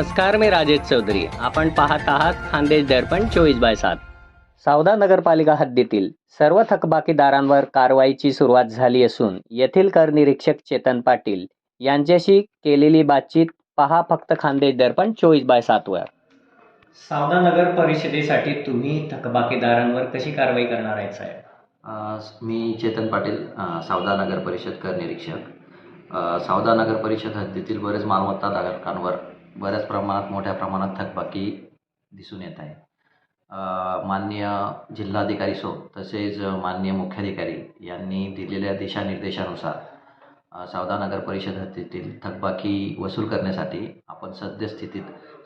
नमस्कार मी राजेश चौधरी. आपण पाहत आहात खानदेश दर्पण चोवीस बाय सात. सावदा नगरपालिका हद्दीतील सर्व थकबाकीदारांवर कारवाईची सुरुवात झाली असून येथील कर निरीक्षक चेतन पाटील यांच्याशी केलेली बातचीत पहा फक्त खानदेश दर्पण चोवीस बाय सातवर सावदा नगर परिषदेसाठी तुम्ही थकबाकीदारांवर कशी कारवाई करणार आहे साहेब? मी चेतन पाटील सावदा नगर परिषद कर निरीक्षक. सावदा नगर परिषद हद्दीतील बरेच मालमत्ता धारकांवर बऱ्याच प्रमाणात मोठ्या प्रमाणात थकबाकी दिसून येत आहे. माननीय जिल्हाधिकारी सो तसेच माननीय मुख्याधिकारी यांनी दिलेल्या दिशानिर्देशानुसार सावधानगर सावदा नगर परिषद हद्दीतील थकबाकी वसूल करण्यासाठी आपण सद्यस्थितीत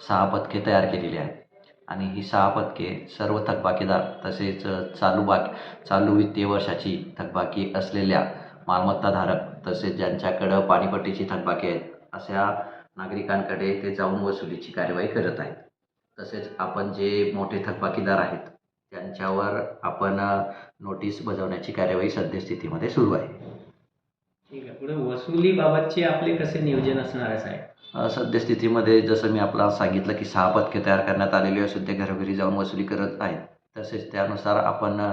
सहा पथके तयार केलेली आहेत. आणि ही सहा पथके सर्व थकबाकीदार तसेच चालू बाकी चालू वित्तीय वर्षाची थकबाकी असलेल्या मालमत्ताधारक तसेच ज्यांच्याकडं पाणीपट्टीची थकबाकी आहेत अशा नागरिकांकडे ते जाऊन वसुलीची कार्यवाही करत आहेत. तसेच आपण जे मोठे थकबाकीदार आहेत त्यांच्यावर आपण नोटीस बजावण्याची कार्यवाही सद्यस्थितीमध्ये सुरू आहे. ठीक आहे. पुढे वसुलीबाबतचे आपले कसे नियोजन असणार आहे साहेब? अ, सद्यस्थितीमध्ये जसं मी आपल्याला सांगितलं की सहा पथके तयार करण्यात आलेली असून ते घरोघरी जाऊन वसुली करत आहेत. तसेच त्यानुसार आपण अ,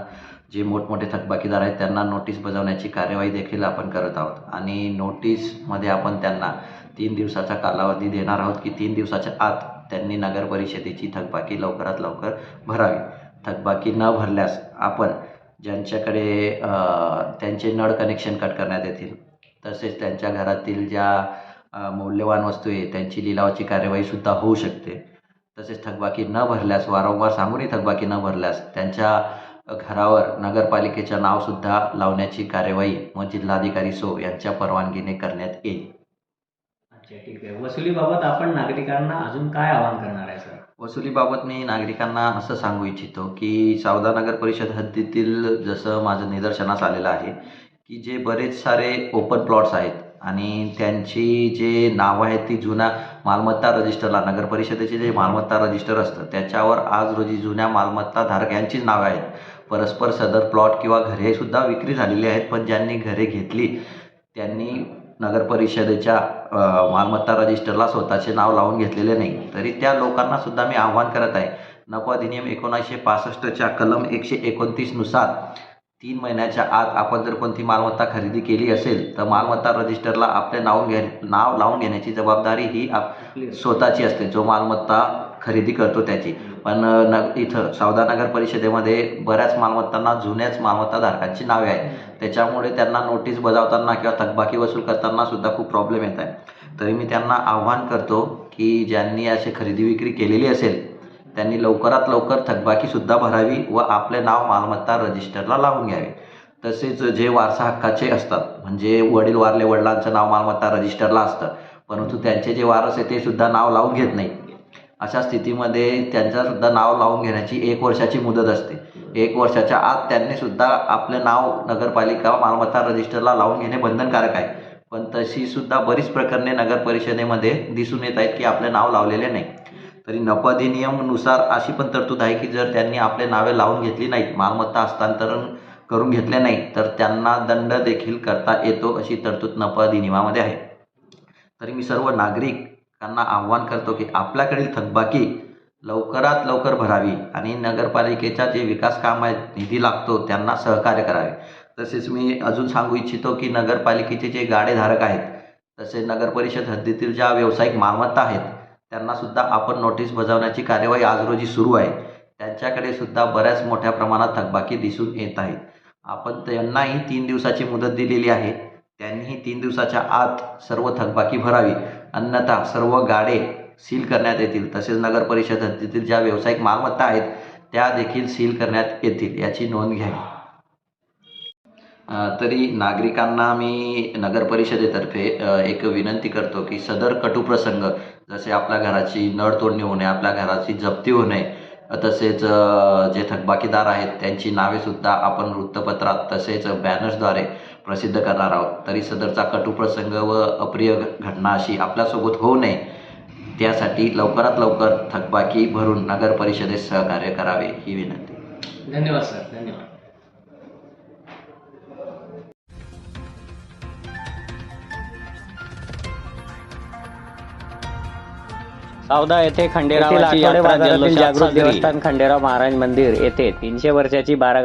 जे मोठमोठे थकबाकीदार आहेत त्यांना नोटीस बजावण्याची कार्यवाही देखील आपण करत आहोत. आणि नोटीसमध्ये आपण त्यांना तीन दिवसाचा कालावधी देणार आहोत की तीन दिवसाच्या आत त्यांनी नगर परिषदेची थकबाकी लवकरात लवकर भरावी. थकबाकी न भरल्यास आपण ज्यांच्याकडे त्यांचे नळ कनेक्शन कट करण्यात येतील तसेच त्यांच्या घरातील ज्या मौल्यवान वस्तू आहे त्यांची लिलावाची कार्यवाहीसुद्धा होऊ शकते. तसेच थकबाकी न भरल्यास वारंवार सांगूनही थकबाकी न भरल्यास त्यांच्या घरावर नगरपालिकेच्या नावसुद्धा लावण्याची कार्यवाही व जिल्हाधिकारी सो यांच्या परवानगीने करण्यात येईल. अच्छा ठीक आहे. वसुलीबाबत आपण नागरिकांना अजून काय आवाहन करणार आहे सर? वसुलीबाबत मी नागरिकांना असं सांगू इच्छितो की सावदा नगर परिषद हद्दीतील जसं माझं निदर्शनास आलेलं आहे की जे बरेच सारे ओपन प्लॉट्स आहेत आणि त्यांची जे नावं आहेत ती जुन्या मालमत्ता रजिस्टरला नगर परिषदेचे जे मालमत्ता रजिस्टर असतं त्याच्यावर आज रोजी जुन्या मालमत्ता धारक यांचीच नावं आहेत. परस्पर सदर प्लॉट किंवा घरेसुद्धा विक्री झालेली आहेत पण ज्यांनी घरे घेतली त्यांनी नगर परिषदेच्या मालमत्ता रजिस्टरला स्वतःचे नाव लावून घेतलेले नाही. तरी त्या लोकांना सुद्धा मी आव्हान करत आहे. नफा अधिनियम एकोणीसशे पासष्टच्या कलम एकशे एकोणतीसनुसार तीन महिन्याच्या आत आपण जर कोणती मालमत्ता खरेदी केली असेल तर मालमत्ता रजिस्टरला आपले नाव घे नाव लावून घेण्याची जबाबदारी ही आप स्वतःची असते. जो मालमत्ता खरेदी करतो त्याची. पण न इथं सावदा नगर परिषदेमध्ये बऱ्याच मालमत्तांना जुन्याच मालमत्ता धारकांची नावे आहेत. त्याच्यामुळे त्यांना नोटीस बजावताना किंवा थकबाकी वसूल करताना सुद्धा खूप प्रॉब्लेम येत आहे तरी मी त्यांना आव्हान करतो की ज्यांनी अशी खरेदी विक्री केलेली असेल त्यांनी लवकरात लवकर थकबाकीसुद्धा भरावी व आपले नाव मालमत्ता रजिस्टरला लावून घ्यावे. तसेच जे वारसा हक्काचे असतात म्हणजे वडील वारले वडिलांचं नाव मालमत्ता रजिस्टरला असतं परंतु त्यांचे जे वारस आहे ते सुद्धा नाव लावून घेत नाही. अशा स्थितीमध्ये त्यांचंसुद्धा नाव लावून घेण्याची एक वर्षाची मुदत असते. एक वर्षाच्या आत त्यांनी सुद्धा आपले नाव नगरपालिका मालमत्ता रजिस्टरला लावून घेणे बंधनकारक आहे. पण तशी सुद्धा बरीच प्रकरणे नगर परिषदेमध्ये दिसून येत आहेत की आपले नाव लावलेले नाही. तरी नफा अधिनियमनुसार अशी पण तरतूद आहे की जर त्यांनी आपले नावे लावून घेतली नाहीत मालमत्ता हस्तांतरण करून घेतले नाही तर त्यांना दंड देखील करता येतो अशी तरतूद नफा अधिनियमामध्ये आहे. तरी मी सर्व नागरिक त्यांना आव्हान करतो की आपल्याकडील थकबाकी लवकरात लवकर भरावी आणि नगरपालिकेच्या जे विकास काम आहेत निधी लागतो त्यांना सहकार्य करावे. तसेच मी अजून सांगू इच्छितो की नगरपालिकेचे जे गाडेधारक आहेत तसे नगरपरिषद हद्दीतील ज्या व्यावसायिक मालमत्ता आहेत त्यांनासुद्धा आपण नोटीस बजावण्याची कार्यवाही आज रोजी सुरू आहे. त्यांच्याकडे सुद्धा बऱ्याच मोठ्या प्रमाणात थकबाकी दिसून येत आहेत. आपण त्यांनाही तीन दिवसाची मुदत दिलेली आहे. त्यांनीही तीन दिवसाच्या आत सर्व थकबाकी भरावी. अन्यथा सर्व गाडे सील करण्यात येतील. तसेच नगर परिषद हद्दीतील ज्या व्यावसायिक मालमत्ता आहेत त्या देखील सील करण्यात येतील याची नोंद घ्यावी तरी नागरिकांना मी नगर परिषदेतर्फे एक विनंती करतो की सदर कटुप्रसंग जसे आपल्या घराची नळ तोडणी होणे आपल्या घराची जप्ती होणे तसेच जे थकबाकीदार आहेत त्यांची नावेसुद्धा आपण वृत्तपत्रात तसेच बॅनर्सद्वारे प्रसिद्ध करणार आहोत. तरी सदरचा कटुप्रसंग व अप्रिय घटना अशी आपल्यासोबत होऊ नये. त्यासाठी लवकरात लवकर थकबाकी भरून नगर परिषदेस सहकार्य करावे ही विनंती. धन्यवाद सर. धन्यवाद. सावदा येथे खंडेरावाची यात्रा जल्लोषात साजरी. जागृत देवस्थान खंडेराव महाराज मंदिर येथे तीनशे वर्षाची बारा